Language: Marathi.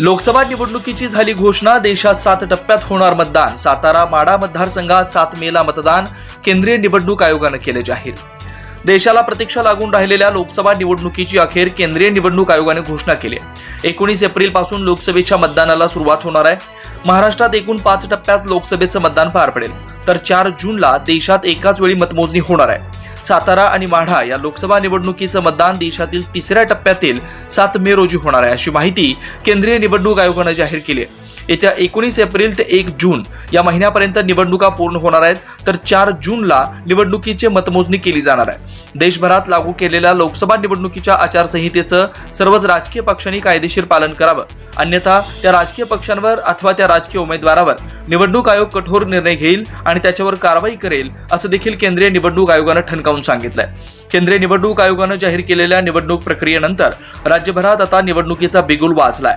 लोकसभा निवडणुकीची झाली घोषणा देशात सात टप्प्यात होणार मतदान. सातारा माडा मतदारसंघात सात मेला मतदान केंद्रीय निवडणूक आयोगानं केले जाहीर. देशाला प्रतीक्षा लागून राहिलेल्या लोकसभा निवडणुकीची अखेर केंद्रीय निवडणूक आयोगाने घोषणा केली एकोणीस एप्रिलपासून लोकसभेच्या मतदानाला सुरुवात होणार आहे. महाराष्ट्रात एकूण पाच टप्प्यात लोकसभेचं मतदान पार पडेल. तर चार जूनला देशात एकाच वेळी मतमोजणी होणार आहे. सातारा आणि माढा या लोकसभा निवडणुकीचं मतदान देशातील तिसऱ्या टप्प्यातील सात मे रोजी होणार आहे अशी माहिती केंद्रीय निवडणूक आयोगानं जाहीर केली आहे. येत्या एकोणीस एप्रिल ते एक जून या महिन्यापर्यंत निवडणुका पूर्ण होणार आहेत. तर चार जूनला निवडणुकीची मतमोजणी केली जाणार आहे. देशभरात लागू केलेल्या लोकसभा निवडणुकीच्या आचारसंहितेचं सर्वच राजकीय पक्षांनी कायदेशीर पालन करावं. अन्यथा त्या राजकीय पक्षांवर अथवा त्या राजकीय उमेदवारावर निवडणूक आयोग कठोर निर्णय घेईल आणि त्याच्यावर कारवाई करेल असं देखील केंद्रीय निवडणूक आयोगानं ठणकावून सांगितलंय. केंद्रीय निवडणूक आयोगानं जाहीर केलेल्या निवडणूक प्रक्रियेनंतर राज्यभरात आता निवडणुकीचा बिगुल वाचलाय